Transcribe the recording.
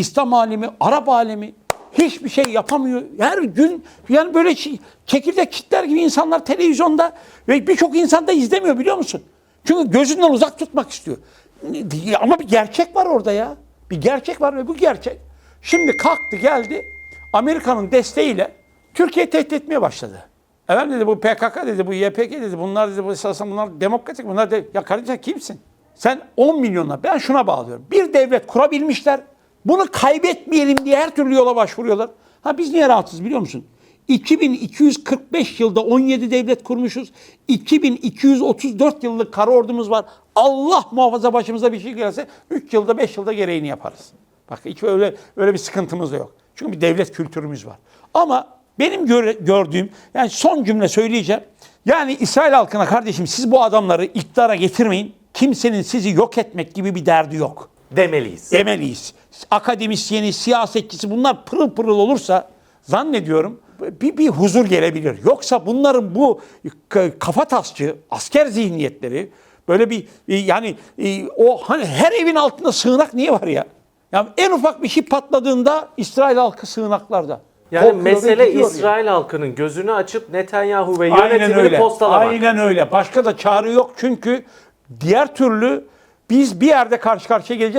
İslam alemi, Arap alemi hiçbir şey yapamıyor. Her gün yani böyle çekirdek kitler gibi insanlar televizyonda ve birçok insan da izlemiyor biliyor musun? Çünkü gözünden uzak tutmak istiyor. Ama bir gerçek var orada ya. Bir gerçek var ve bu gerçek. Şimdi kalktı geldi Amerika'nın desteğiyle Türkiye tehdit etmeye başladı. Efendim dedi bu PKK dedi, bu YPG dedi, bunlar dedi, bu esasen bunlar demokratik, bunlar de, ya kardeşim kimsin? Sen 10 milyonla, ben şuna bağlıyorum. Bir devlet kurabilmişler, bunu kaybetmeyelim diye her türlü yola başvuruyorlar. Ha biz niye rahatsız biliyor musun? 2245 yılda 17 devlet kurmuşuz. 2234 yıllık kara ordumuz var. Allah muhafaza başımıza bir şey gelse 3 yılda 5 yılda gereğini yaparız. Bak hiç öyle öyle bir sıkıntımız da yok. Çünkü bir devlet kültürümüz var. Ama benim göre- gördüğüm yani son cümle söyleyeceğim. Yani İsrail halkına kardeşim siz bu adamları iktidara getirmeyin. Kimsenin sizi yok etmek gibi bir derdi yok Demeliyiz. demeliyiz. Akademisyeni, siyasetçisi bunlar pırıl pırıl olursa zannediyorum bir, bir huzur gelebilir. Yoksa bunların bu kafa tasçı, asker zihniyetleri böyle bir e, yani e, o hani her evin altında sığınak niye var ya? Yani en ufak bir şey patladığında İsrail halkı sığınaklarda. Yani Korkuyor mesele gidiyor ya. İsrail halkının gözünü açıp Netanyahu ve Aynen yönetimini öyle. postalamak. Aynen öyle. Başka da çare yok çünkü diğer türlü biz bir yerde karşı karşıya geleceğiz.